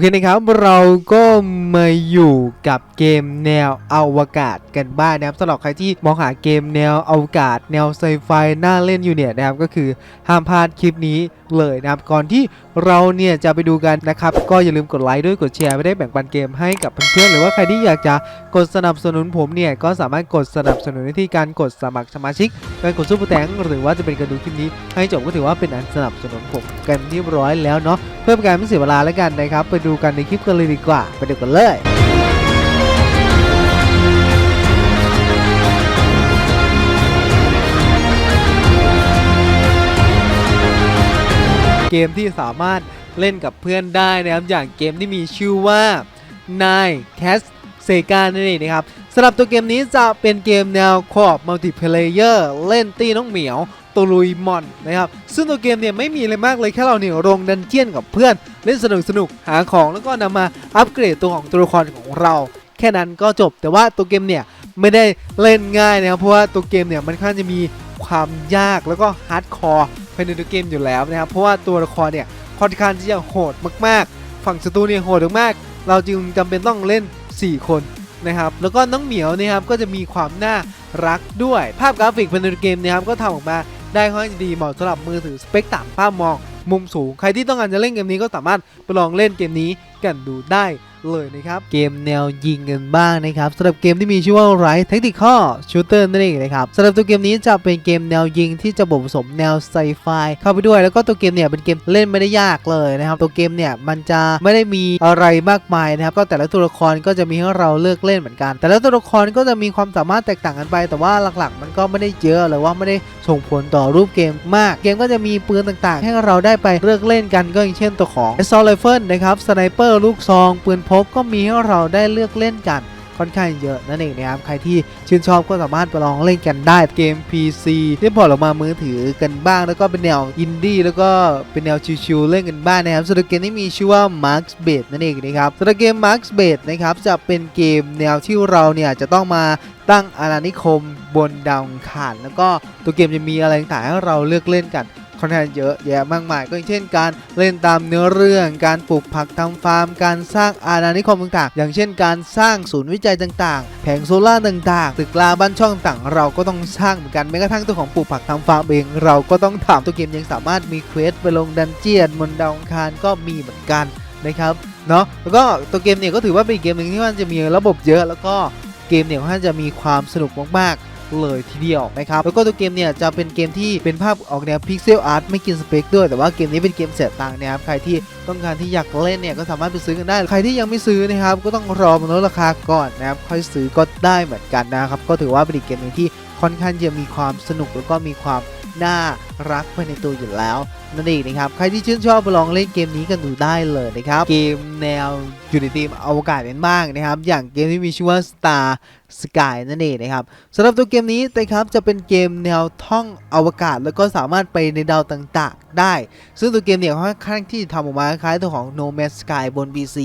เคนะครับเราก็มาอยู่กับเกมแนวอวกาศกันบ้างนะครับสำหรับใครที่มองหาเกมแนวอวกาศ แนวไซไฟน่าเล่นอยู่เนี่ยนะครับก็คือห้ามพลาดคลิปนี้เลยนะครับก่อนที่ เราเนี่ยจะไปดูกันนะครับ ก็อย่าลืมกดไลค์ด้วยกดแชร์ไม่ได้แบ่งปันเกมให้กับเพื่อนๆหรือว่าใครที่อยากจะกดสนับสนุนผมเนี่ยก็สามารถกดสนับสนุนได้ที่การกดสมัครสมาชิกการกดซุปเปอร์แตงหรือว่าจะเป็นการดูคลิปนี้ ให้จบก็ถือว่าเป็นอันสนับสนุนผมกันเรียบร้อยแล้วเนาะเพื่อเป็นการไม่เสียเวลาแล้วกันนะครับไปดูกันในคลิปกันเลยดีกว่าไปดูกันเลย เกมที่สามารถเล่นกับเพื่อนได้นะครับ อย่างเกมที่มีชื่อว่า Nine Cast Sega นั่นเองนะครับสำหรับตัวเกมนี้จะเป็นเกมแนวคอ p มัลติเพลเยอร์เล่นตีน้องเหมียวตัวลุยมอนนะครับซึ่งตัวเกมเนี่ยไม่มีอะไรมากเลยแค่เราเนี่ยลงดันเจียนกับเพื่อน เล่นสนุกสนุกหาของแล้วก็นำมาอัปเกรดตัวของตัวละครของเรา แค่นั้นก็จบแต่ว่าตัวเกมเนี่ยไม่ได้เล่นง่ายนะครับเพราะว่าตัวเกมเนี่ยมันค่อนข้างจะมีความยากแล้วก็ฮาร์ดคอร์ ภายในตัวเกมอยู่แล้วนะครับเพราะว่าตัวละครเนี่ยค่อนข้างที่จะโหดมากๆ ฝั่งศัตรูเนี่ยโหดมากๆเราจึงจำเป็นต้องเล่น 4 คนนะครับแล้วก็น้องเหมียวนะครับก็จะมีความน่ารักด้วย ภาพกราฟิกภายในตัวเกมนะครับก็ทำออกมาได้ค่อนข้างดีเหมาะสำหรับมือถือสเปคต่ำภาพมองมุมสูง ใครที่ต้องการจะเล่นเกมนี้ก็สามารถไปลองเล่นเกมนี้กันดูได้ เลยนะครับเกมแนวยิงกันบ้างนะครับสำหรับเกมที่มีชื่อว่า Right Tactical Shooter นั่นเองนะครับสำหรับตัวเกมนี้จะเป็นเกมแนวยิงที่จะผสมแนวไซไฟเข้าไปด้วยแล้วก็ตัวเกมเนี่ยเป็นเกมเล่นไม่ได้ยากเลยนะครับตัวเกมเนี่ยมันจะไม่ได้มีอะไรมากมายนะครับก็แต่ละตัวละครก็จะมีให้เราเลือกเล่นเหมือนกัน แต่ละตัวละครก็จะมีความสามารถแตกต่างกันไป แต่ว่าหลักๆ มันก็ไม่ได้เยอะหรือว่าไม่ได้ส่งผลต่อรูปเกมมาก เกมก็จะมีปืนต่างๆ ให้เราได้ไปเลือกเล่นกันก็อย่างเช่นตัวของ Assault Rifle นะครับสไนเปอร์ลูกซองปืนพกก็มีให้เราได้เลือกเล่นกันค่อนข้างเยอะนั่นเองนะครับ ใครที่ชื่นชอบก็สามารถไปลองเล่นกันได้เกม PC ที่พอร์ตออกมามือถือกันบ้าง แล้วก็เป็นแนวอินดี้แล้วก็เป็นแนวชิวๆเล่นกันบ้างนะครับสำหรับเกมที่มีชื่อว่า Marks b a t นั่นเองนะครับสำหรับเกม Marks b a t นะครับจะเป็นเกมแนวที่เราเนี่ยจะต้องมาตั้งอาณานิคมบนดาวอังคารแล้วก็ตัวเกมจะมีอะไรต่างๆให้เราเลือกเล่นกัน ค่อนข้างเยอะแยะมากมาย ก็อย่างเช่นการเล่นตามเนื้อเรื่อง การปลูกผักทำฟาร์ม การสร้างอาณานิคมต่างๆ อย่างเช่น การสร้างศูนย์วิจัยต่างๆ แผงโซล่าต่างๆ ตึกลาบ้านช่องต่างๆเราก็ต้องสร้างเหมือนกันแม้กระทั่งตัวของปลูกผักทำฟาร์มเอง เราก็ต้องทำตัวเกมยังสามารถมีเควสไปลงดันเจียนบนดาวองคารก็มีเหมือนกันนะครับเนาะแล้วก็ตัวเกมเนี่ยก็ถือว่าเป็นเกมหนึ่งที่มันจะมีระบบเยอะ แล้วก็เกมเนี่ยค่อนข้าจะมีความสนุกมากๆ เลยทีเดียวนะครับแล้วก็ตัวเกมเนี่ยจะเป็นเกมที่เป็นภาพออกแนวพิกเซลอาร์ตไม่กินสเปคด้วยแต่ว่าเกมนี้เป็นเกมเสียตังค์นะครับใครที่ต้องการที่อยากเล่นเนี่ยก็สามารถไปซื้อกันได้ ใครที่ยังไม่ซื้อนะครับก็ต้องรอมันลดราคาก่อนนะครับค่อยซื้อก็ได้เหมือนกันนะครับก็ถือว่าเป็นอีกเกมหนึงที่ค่อนข้างจะมีความสนุกแล้วก็มีความน่า รักภายในตัวอยู่แล้วนั่นเองนะครับใครที่ชื่นชอบไปลองเล่นเกมนี้กันดูได้เลยนะครับเกมแนวอยู่ในทีมอวกาศกันบ้างนะครับอย่างเกมที่มีชื่อว่า Star Sky นั่นเองนะครับสำหรับตัวเกมนี้นะครับจะเป็นเกมแนวท่องอวกาศ แล้วก็สามารถไปในดาวต่างๆ ได้ ซึ่งตัวเกมเนี่ยค่อนข้างที่ทำออกมาคล้ายตัวของ No Man's Sky บน PC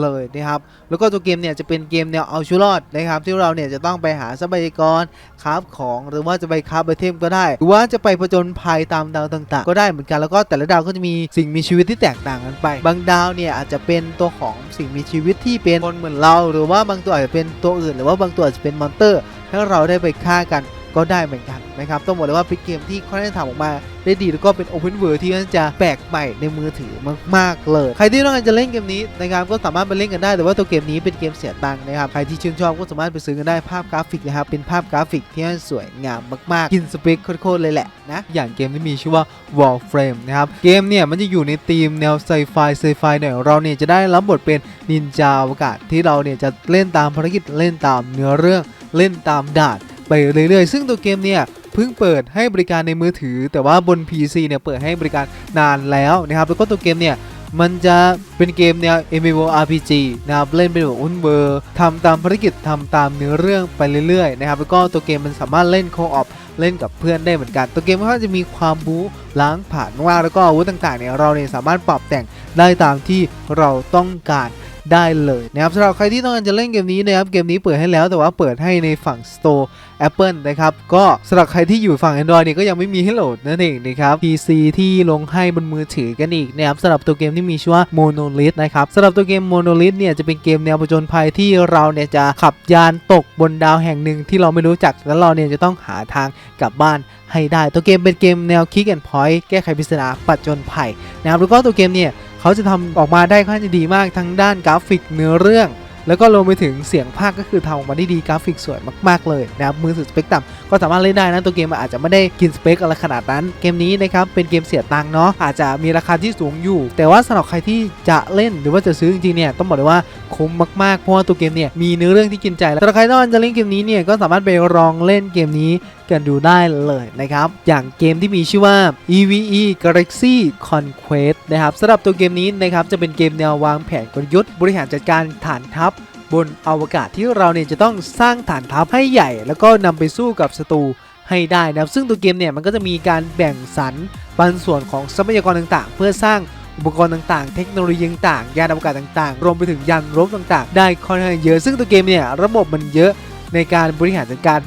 เลยนะครับแล้วก็ตัวเกมเนี่ยจะเป็นเกมแนวเอาชีวิตรอดนะครับที่เราเนี่ยจะต้องไปหาทรัพยากรคราฟของหรือว่าจะไปคราฟไอเทมก็ได้ หรือว่าจะไปผจญภัยตามดาวต่างๆ ก็ได้เหมือนกันแล้วก็แต่ละดาวก็จะมีสิ่งมีชีวิตที่แตกต่างกันไป บางดาวเนี่ยอาจจะเป็นตัวของสิ่งมีชีวิตที่เป็นคนเหมือนเรา หรือว่าบางตัวอาจจะเป็นตัวอื่น หรือว่าบางตัวอาจจะเป็นมอนเตอร์ให้เราได้ไปฆ่ากัน ก็ได้เหมือนกันนะครับต้องบอกเลยว่าเป็นเกมที่ค่อนข้างทำออกมาได้ดีแล้วก็เป็น Open World ที่น่าจะแปลกใหม่ในมือถือมากๆเลย ใครที่ต้องการจะเล่นเกมนี้นะครับก็สามารถไปเล่นกันได้ แต่ว่าตัวเกมนี้เป็นเกมเสียตังค์นะครับใครที่ชื่นชอบก็สามารถไปซื้อกันได้ภาพกราฟิกนะครับเป็นภาพกราฟิกที่สวยงามมากๆกินสเปคโคตรๆเลยแหละนะอย่างเกมที่มีชื่อว่า Warframe นะครับเกมเนี่ยมันจะอยู่ในธีมแนวไซไฟไซไฟหน่อยเราเนี่ยจะได้รับบทเป็นนินจาอวกาศที่เราเนี่ยจะเล่นตามภารกิจเล่นตามเนื้อเรื่องเล่นตามด่าน ไปเรื่อยๆ ซึ่งตัวเกมเนี่ยเพิ่งเปิดให้บริการในมือถือ แต่ว่าบน PC เนี่ยเปิดให้บริการนานแล้วนะครับแล้วก็ตัวเกมเนี่ยมันจะเป็นเกมแนว MMORPG นะครับเล่นเป็นแบบอุ้นเวอร์ทำตามภารกิจทำตามเนื้อเรื่องไปเรื่อยๆนะครับแล้วก็ตัวเกมมันสามารถเล่นโคออฟเล่นกับเพื่อนได้เหมือนกัน ตัวเกมก็จะมีความบู๊ล้างผ่านมากแล้วก็อาวุธต่างๆเนี่ยเราเนี่ยสามารถปรับแต่งได้ตามที่เราต้องการ ได้เลยนะครับสำหรับใครที่ต้องการจะเล่นเกมนี้นะครับเกมนี้เปิดให้แล้วแต่ว่าเปิดให้ในฝั่ง Store Apple นะครับก็สำหรับใครที่อยู่ฝั่ง Android เนี่ยก็ยังไม่มีให้โหลดนั่นเองนะครับ PC ที่ลงให้บนมือถือกันอีกนะครับสำหรับตัวเกมที่มีชื่อว่า Monolith นะครับสำหรับตัวเกม Monolith เนี่ยจะเป็นเกมแนวผจญภัยที่เราเนี่ยจะขับยานตกบนดาวแห่งหนึ่งที่เราไม่รู้จักแล้วเราเนี่ยจะต้องหาทางกลับบ้านให้ได้ตัวเกมเป็นเกมแนว Kick and Point แก้ไขปริศนาปัจจนภัยนะครับแล้วก็ตัวเกมเนี่ย เขาจะทำออกมาได้ค่อนข้างจะดีมากทั้งด้านกราฟิกเนื้อเรื่อง แล้วก็รวมไปถึงเสียงภาคก็คือทำออกมาได้ดีกราฟิกสวยมากๆเลยนะครับมือถือสเปคต่ำก็สามารถเล่นได้นะตัวเกมอาจจะไม่ได้กินสเปคอะไรขนาดนั้น เกมนี้นะครับเป็นเกมเสียตังค์เนาะอาจจะมีราคาที่สูงอยู่ แต่ว่าสำหรับใครที่จะเล่นหรือว่าจะซื้อจริงๆเนี่ยต้องบอกเลยว่าคุ้มมากๆเพราะว่าตัวเกมเนี่ยมีเนื้อเรื่องที่กินใจแล้วสำหรับใครต้องการจะเล่นเกมนี้เนี่ยก็สามารถไปลองเล่นเกมนี้กันดูได้เลยนะครับ อย่างเกมที่มีชื่อว่า EVE Galaxy Conquest นะครับสำหรับตัวเกมนี้นะครับจะเป็นเกมแนววางแผนกลยุทธ์ บริหารจัดการฐานทัพ บนอวกาศที่เราเนี่ยจะต้องสร้างฐานทัพให้ใหญ่ แล้วก็นำไปสู้กับศัตรูให้ได้นะครับซึ่งตัวเกมเนี่ยมันก็จะมีการแบ่งสรรปันส่วนของทรัพยากรต่างๆ เพื่อสร้างอุปกรณ์ต่างๆ เทคโนโลยีต่างๆ ยานอวกาศต่างๆ รวมไปถึงยานรบต่างๆ ได้ค่อนข้างเยอะ ซึ่งตัวเกมเนี่ยระบบมันเยอะในการบริหารจัดการ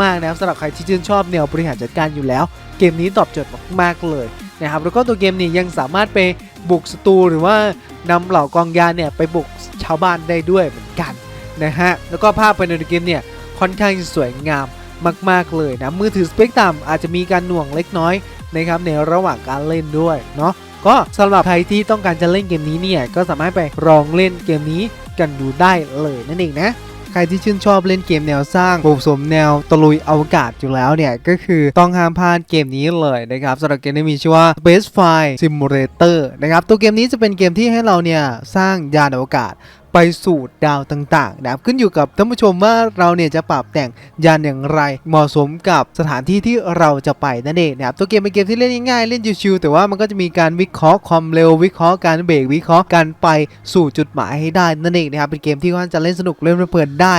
มากๆนะครับสำหรับใครที่ชื่นชอบแนวบริหารจัดการอยู่แล้ว เกมนี้ตอบโจทย์มากๆเลยนะครับแล้วก็ตัวเกมนี้ยังสามารถไป บุกศัตรูหรือว่านำเหล่ากองยาเนี่ยไปบุกชาวบ้านได้ด้วยเหมือนกันนะฮะ แล้วก็ภาพภายในเกมเนี่ยค่อนข้างสวยงามมาก ๆ เลยนะ มือถือสเปคต่ำอาจจะมีการหน่วงเล็กน้อยนะครับในระหว่างการเล่นด้วยเนาะก็สำหรับใครที่ต้องการจะเล่นเกมนี้เนี่ยก็สามารถไปลองเล่นเกมนี้กันดูได้เลยนั่นเองนะ ใครที่ชื่นชอบเล่นเกมแนวสร้างผสมแนวตะลุยอวกาศอยู่แล้วเนี่ย ก็คือต้องห้ามพลาดเกมนี้เลยนะครับสำหรับเกมนี้มีชื่อว่า Space Flight Simulator นะครับตัวเกมนี้จะเป็นเกมที่ให้เราเนี่ยสร้างยานอวกาศ ไปสู่ดาวต่างๆนะครับขึ้นอยู่กับท่านผู้ชมว่าเราเนี่ยจะปรับแต่งยานอย่างไร เหมาะสมกับสถานที่ที่เราจะไปนั่นเองนะครับตัวเกมเป็นเกมที่เล่นง่ายๆเล่นชิวๆแต่ว่ามันก็จะมีการวิเคราะห์ความเร็ววิเคราะห์การเบรกวิเคราะห์การไปสู่จุดหมายให้ได้นั่นเองนะครับเป็นเกมที่ค่อนข้างจะเล่นสนุกเล่นเพลินได้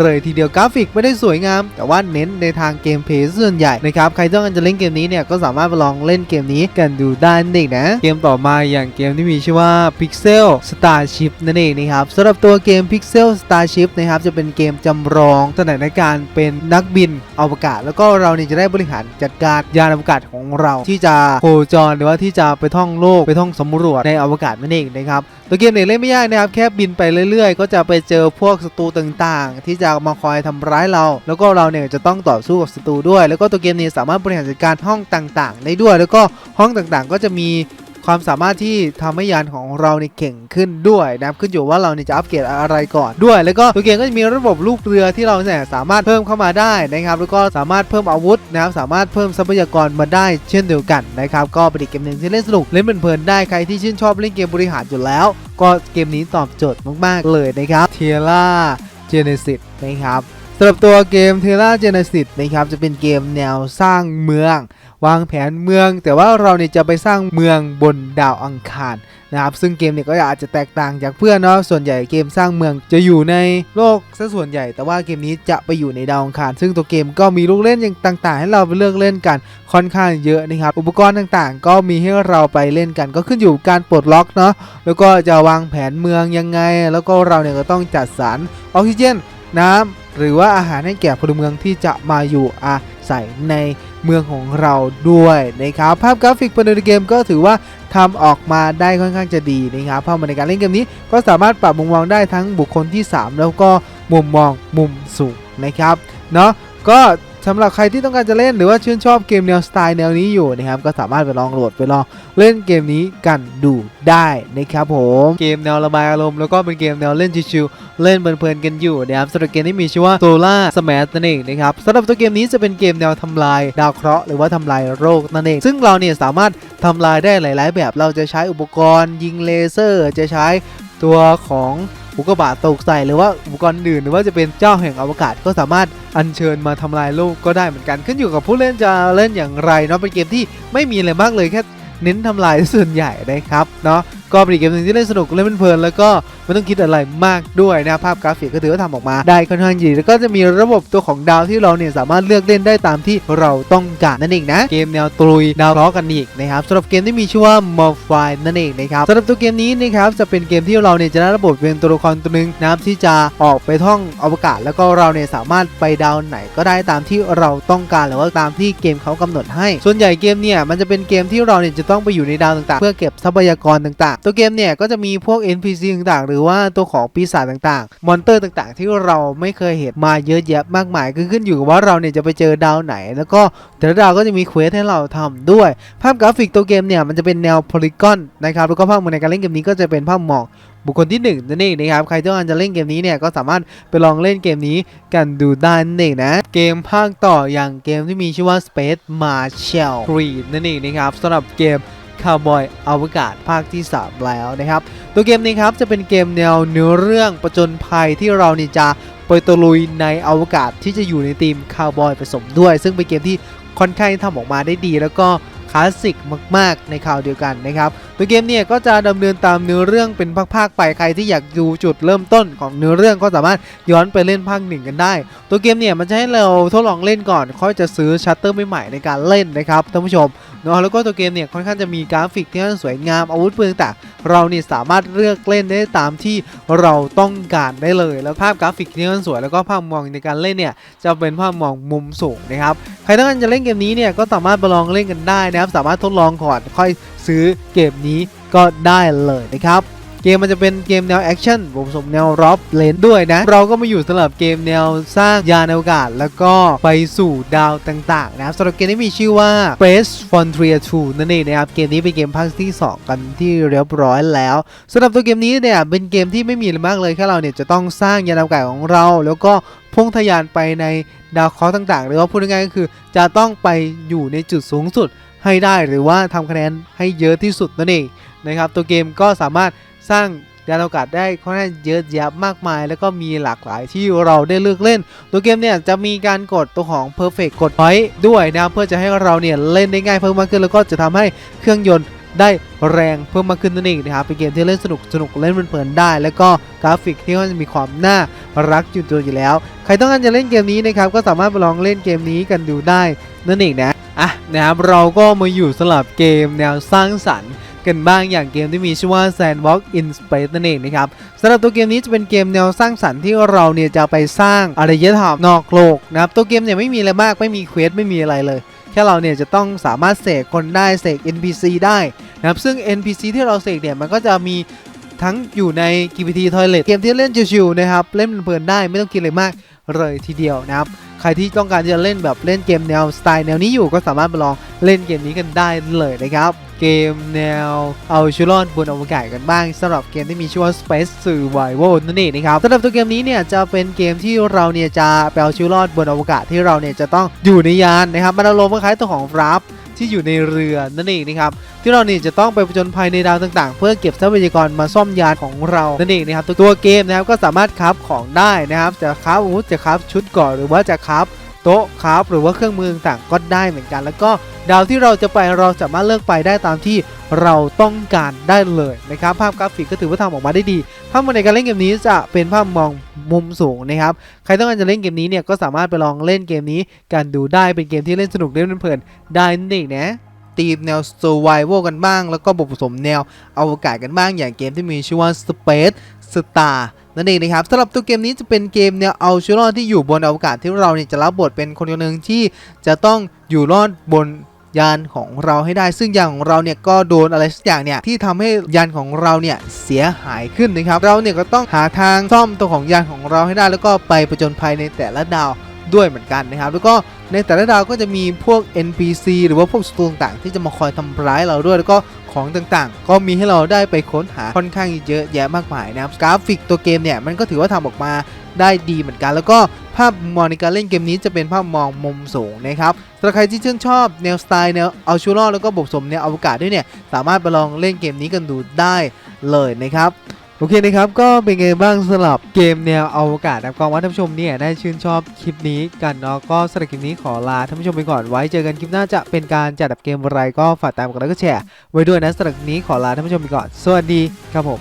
เลยทีเดียวกราฟิกไม่ได้สวยงาม แต่ว่าเน้นในทางเกมเพลย์ส่วนใหญ่นะครับใครต้องการจะเล่นเกมนี้เนี่ยก็สามารถไปลองเล่นเกมนี้กันดูได้นั่นเองนะเกมต่อมาอย่างเกมที่มีชื่อว่า Pixel Starship นั่นเองนะครับสำหรับตัวเกม Pixel Starship นะครับจะเป็นเกมจำลองสถานการณ์เป็นนักบินอวกาศ แล้วก็เราเนี่ยจะได้บริหารจัดการยานอวกาศของเรา ที่จะโคจรหรือว่าที่จะไปท่องโลกไปท่องสำรวจในอวกาศนั่นเองนะครับตัวเกมเนี่ยเล่นไม่ยากนะครับแค่บินไปเรื่อยๆ ก็จะไปเจอพวกศัตรูต่างๆ ที่จะมาคอยทำร้ายเรา แล้วก็เราเนี่ยจะต้องต่อสู้กับศัตรูด้วย แล้วก็ตัวเกมเนี่ยสามารถบริหารจัดการห้องต่างๆ ได้ด้วย แล้วก็ห้องต่างๆ ก็จะมี ความสามารถที่ทำให้ยานของเราเนี่ยเก่งขึ้นด้วยนะครับขึ้นอยู่ว่าเราเนี่ยจะอัปเกรดอะไรก่อนด้วย แล้วก็ตัวเกมก็จะมีระบบลูกเรือที่เราเนี่ยสามารถเพิ่มเข้ามาได้นะครับแล้วก็สามารถเพิ่มอาวุธนะครับสามารถเพิ่มทรัพยากรมาได้เช่นเดียวกันนะครับก็เป็นอีกเกมหนึ่งที่เล่นสนุกเล่นเพลินๆได้ใครที่ชื่นชอบเล่นเกมบริหารอยู่แล้ว ก็เกมนี้ตอบโจทย์มากๆเลยนะครับเทียร่าเจเนซิสนะครับสำหรับตัวเกมเท r ่าเจเนซิสนะครับจะเป็นเกมแนวสร้างเมือง วางแผนเมือง แต่ว่าเราเนี่ยจะไปสร้างเมืองบนดาวอังคารนะครับซึ่งเกมเนี่ยก็อาจจะแตกต่างจากเพื่อนเนาะส่วนใหญ่เกมสร้างเมืองจะอยู่ในโลกซะส่วนใหญ่ แต่ว่าเกมนี้จะไปอยู่ในดาวอังคาร ซึ่งตัวเกมก็มีลูกเล่นอย่างต่างๆ ให้เราไปเลือกเล่นกันค่อนข้างเยอะนะครับอุปกรณ์ต่างๆ ก็มีให้เราไปเล่นกัน ก็ขึ้นอยู่กับการปลดล็อกเนาะแล้วก็จะวางแผนเมืองยังไง แล้วก็เราเนี่ยก็ต้องจัดสรรออกซิเจนน้ำ หรือว่าอาหารให้แก่พลเมืองที่จะมาอยู่อาศัยในเมืองของเราด้วยนะครับภาพกราฟิกภายในเกมก็ถือว่าทำออกมาได้ค่อนข้างจะดีนะครับภาพในการเล่นเกมนี้ก็สามารถปรับมุมมองได้ทั้งบุคคลที่ 3 แล้วก็มุมมองมุมสูงนะครับเนาะก็ สำหรับใครที่ต้องการจะเล่นหรือว่าชื่นชอบเกมแนวสไตล์แนวนี้อยู่นะครับก็สามารถไปลองโหลดไปลองเล่นเกมนี้กันดูได้นะครับผมเกมแนวระบายอารมณ์แล้วก็เป็นเกมแนวเล่นชิวๆเล่นเพลินๆกันอยู่นะครับสำหรับเกมที่มีชื่อว่า Solar Smash นั่นเองนะครับสำหรับตัวเกมนี้จะเป็นเกมแนวทำลายดาวเคราะห์หรือว่าทำลายโรคนั่นเอง ซึ่งเราเนี่ยสามารถทำลายได้หลาย ๆ แบบเราจะใช้อุปกรณ์ ยิงเลเซอร์ จะใช้ตัวของ อุกกาบาตตกใส่หรือว่าอุปกรณ์อื่น หรือว่าจะเป็นเจ้าแห่งอวกาศก็สามารถอัญเชิญมาทำลายโลกก็ได้เหมือนกัน ขึ้นอยู่กับผู้เล่นจะเล่นอย่างไรเนาะเป็นเกมที่ไม่มีอะไรมากเลยแค่เน้นทำลายส่วนใหญ่นะครับเนาะก็เป็นอีกเกมหนึ่งที่เล่นสนุกเล่นเพลินแล้วก็ไม่ต้องคิดอะไรมากด้วยนะภาพกราฟิกก็ถือว่าทำออกมาได้ค่อนข้างดีแล้วก็จะมีระบบตัวของดาวที่เราเนี่ยสามารถเลือกเล่นได้ตามที่เราต้องการนั่นเองนะเกมแนวตรุยดาวล้อกันอีกนะครับสำหรับเกมที่มีชื่อว่า m o r f i นั่นเองนะครับสำหรับตัวเกมนี้นะครับจะเป็นเกมที่เราเนี่ยจะได้ระบบเป็นตัวละครตัวหนึ่งนะครับที่จะออกไปท่องอวกาศ แล้วก็เราเนี่ยสามารถไปดาวไหนก็ได้ตามที่เราต้องการหรือว่าตามที่เกมเขากำหนดให้ ส่วนใหญ่เกมเนี่ยมันจะเป็นเกมที่เราเนี่ยจะต้องไปอยู่ในดาวต่างๆ เพื่อเก็บทรัพยากรต่างตัวเกมเนี่ยก็จะมีพวก NPC ต่างๆ หรือว่าตัวของปีศาจต่างๆ มอนเตอร์ต่างๆ ที่เราไม่เคยเห็นมาเยอะแยะมากมายคือขึ้นอยู่กับว่าเราเนี่ยจะไปเจอดาวไหน แล้วก็แต่ละดาวก็จะมีเควสให้เราทำด้วย ภาพกราฟิกตัวเกมเนี่ยมันจะเป็นแนวโพลีกอนนะครับแล้วก็ภาพมุมในการเล่นเกมนี้ก็จะเป็นภาพหมอกบุคคลที่หนึ่งนั่นเองนะครับ ใครต้องการจะเล่นเกมนี้เนี่ยก็สามารถไปลองเล่นเกมนี้กันดูได้นั่นเองนะ เกมภาคต่ออย่างเกมที่มีชื่อว่า Space Marshal 3นั่นเองนะครับสำหรับเกม Cowboy อวกาศภาคที่ 3 แล้วนะครับ ตัวเกมนี้ครับจะเป็นเกมแนวเนื้อเรื่องประจนภัยที่เรานี่จะไปตะลุยในอวกาศที่จะอยู่ในทีมคาวบอยผสมด้วย ซึ่งเป็นเกมที่ค่อนข้างทำออกมาได้ดี แล้วก็คลาสสิกมาก ๆ ในคราวเดียวกันนะครับ ตัวเกมเนี่ยก็จะดำเนินตามเนื้อเรื่องเป็นภาคๆไปใครที่อยากดูจุดเริ่มต้นของเนื้อเรื่องก็สามารถย้อนไปเล่นภาคหนึ่งกันได้ ตัวเกมเนี่ยมันจะให้เราทดลองเล่นก่อนค่อยจะซื้อชัตเตอร์ใหม่ๆในการเล่นนะครับท่านผู้ชมเนาะแล้วก็ตัวเกมเนี่ยค่อนข้างจะมีกราฟิกที่ค่อนข้างสวยงามอาวุธปืนต่างเราเนี่ยสามารถเลือกเล่นได้ตามที่เราต้องการได้เลย แล้วภาพกราฟิกที่ค่อนข้างสวยแล้วก็ภาพมองในการเล่นเนี่ยจะเป็นภาพมองมุมสูงนะครับใครต้องการจะเล่นเกมนี้เนี่ยก็สามารถไปลองเล่นกันได้นะครับสามารถทดลองก่อนค่อยซื้อเกมนี้ก็ได้เลยนะครับ เกมมันจะเป็นเกมแนวแอคชั่นผสมแนวรอบเลนด้วยนะ เราก็มาอยู่สำหรับเกมแนวสร้างยานอวกาศ แล้วก็ไปสู่ดาวต่างๆนะครับสำหรับเกมนี้มีชื่อว่า Space Frontier 2 นั่นเองนะครับเกมนี้เป็นเกมภาคที่ 2 กันที่เรียบร้อยแล้วสำหรับตัวเกมนี้เนี่ยเป็นเกมที่ไม่มีอะไรมากเลยแค่เราเนี่ยจะต้องสร้างยานอวกาศของเรา แล้วก็พุ่งทะยานไปในดาวเคราะห์ต่างๆ หรือว่าพูดง่ายๆก็คือ จะต้องไปอยู่ในจุดสูงสุดให้ได้หรือว่าทำคะแนนให้เยอะที่สุดนั่นเองนะครับตัวเกมก็สามารถ สร้างยานอวกาศได้ค่อนข้างเยอะแยะมากมาย แล้วก็มีหลากหลายที่เราได้เลือกเล่น ตัวเกมเนี่ยจะมีการกดตัวของ perfect กด point ด้วยนะเพื่อจะให้เราเนี่ยเล่นได้ง่ายเพิ่มมากขึ้น แล้วก็จะทำให้เครื่องยนต์ได้แรงเพิ่มมากขึ้นนั่นเองนะครับเป็นเกมที่เล่นสนุกสนุกเล่นเพลินๆได้ แล้วก็กราฟิกที่มันจะมีความน่ารักอยู่ตัวอยู่แล้ว ใครต้องการจะเล่นเกมนี้นะครับก็สามารถไปลองเล่นเกมนี้กันดูได้นั่นเองนะอะนะครับเราก็มาอยู่สลับเกมแนวสร้างสรรค์ กันบ้างอย่างเกมที่มีชื่อว่า Sandbox in Space นั่นเองนะครับสำหรับตัวเกมนี้จะเป็นเกมแนวสร้างสรรค์ที่เราเนี่ยจะไปสร้างอารยธรรมนอกโลกนะครับตัวเกมเนี่ยไม่มีอะไรมากไม่มีเควสไม่มีอะไรเลยแค่เราเนี่ยจะต้องสามารถเสกคนได้เสก NPC ได้นะครับซึ่ง NPC ที่เราเสกเนี่ยมันก็จะมีทั้งอยู่ใน GPT Toilet เกมที่เล่นชิวๆนะครับเล่นเพลินได้ไม่ต้องคิดอะไรมากเลยทีเดียวนะครับใครที่ต้องการจะเล่นแบบเล่นเกมแนวสไตล์แนวนี้อยู่ก็สามารถไปลองเล่นเกมนี้กันได้เลยนะครับ เกมแนวเอาชีวิตรอดบนอวกาศกันบ้างสำหรับเกมที่มีชื่อว่า Space Survival นั่นเองนะครับสำหรับตัวเกมนี้เนี่ยจะเป็นเกมที่เราเนี่ยจะไปเอาชีวิตรอดบนอวกาศที่เราเนี่ยจะต้องอยู่ในยานนะครับมันอารมณ์คล้ายตัวของรับที่อยู่ในเรือนั่นเองนะครับที่เราเนี่ยจะต้องไปผจญภัยในดาวต่างๆ เพื่อเก็บทรัพยากรมาซ่อมยานของเรานั่นเองนะครับตัวเกมนะครับก็สามารถคราฟของได้นะครับจะคราฟอาวุธจะคราฟชุดก่อนหรือว่าจะคราฟ โต๊ะคราฟหรือว่าเครื่องมือต่างก็ได้เหมือนกัน แล้วก็ดาวที่เราจะไปเราสามารถเลือกไปได้ตามที่เราต้องการได้เลยนะครับ ภาพกราฟิกก็ถือว่าทำออกมาได้ดีภาพมในการเล่นเกมนี้จะเป็นภาพมองมุมสูงนะครับใครต้องการจะเล่นเกมนี้เนี่ยก็สามารถไปลองเล่นเกมนี้กันดูได้เป็นเกมที่เล่นสนุกเล่นเพลินได้นั่นเองนะตีมแนว survival กันบ้าง แล้วก็บทผสมแนวอวกาศกันบ้างอย่างเกมที่มีชื่อว่า Space Star นั่นเองนะครับสำหรับตัวเกมนี้จะเป็นเกมแนวเอาชีวิตรอดที่อยู่บนอวกาศที่เราเนี่ยจะรับบทเป็นคนคนหนึ่งที่จะต้องอยู่รอดบนยานของเราให้ได้ ซึ่งยานของเราเนี่ยก็โดนอะไรสักอย่างเนี่ยที่ทำให้ยานของเราเนี่ยเสียหายขึ้นนะครับ เราเนี่ยก็ต้องหาทางซ่อมตัวของยานของเราให้ได้ แล้วก็ไปประจนภัยในแต่ละดาว ด้วยเหมือนกันนะครับ แล้วก็ในแต่ละดาวก็จะมีพวก NPC หรือว่าพวกศัตรูต่างๆ ที่จะมาคอยทำร้ายเราด้วย แล้วก็ของต่างๆ ก็มีให้เราได้ไปค้นหาค่อนข้างเยอะแยะมากมายนะครับกราฟิกตัวเกมเนี่ยมันก็ถือว่าทำออกมาได้ดีเหมือนกัน แล้วก็ภาพมองในการเล่นเกมนี้จะเป็นภาพมองมุมสูงนะครับสำหรับใครที่ชื่นชอบแนวสไตล์แนวเอาชูรอแล้วก็บทสมแนวอวกาศด้วยเนี่ยสามารถไปลองเล่นเกมนี้กันดูได้เลยนะครับ โอเคนะครับก็เป็นไงบ้างสำหรับเกมแนวอวกาศนะครับก็วังว่าท่านผู้ชมเนี่ยได้ชื่นชอบคลิปนี้กันเนาะก็สำหรับคลิปนี้ขอลาท่านผู้ชมไปก่อนไว้เจอกันคลิปหน้าจะเป็นการจัดดับเกมอะไรก็ฝากตามกันแล้วก็แชร์ไว้ด้วยนะสำหรับคลิปนี้ขอลาท่านผู้ชมไปก่อนสวัสดีครับผม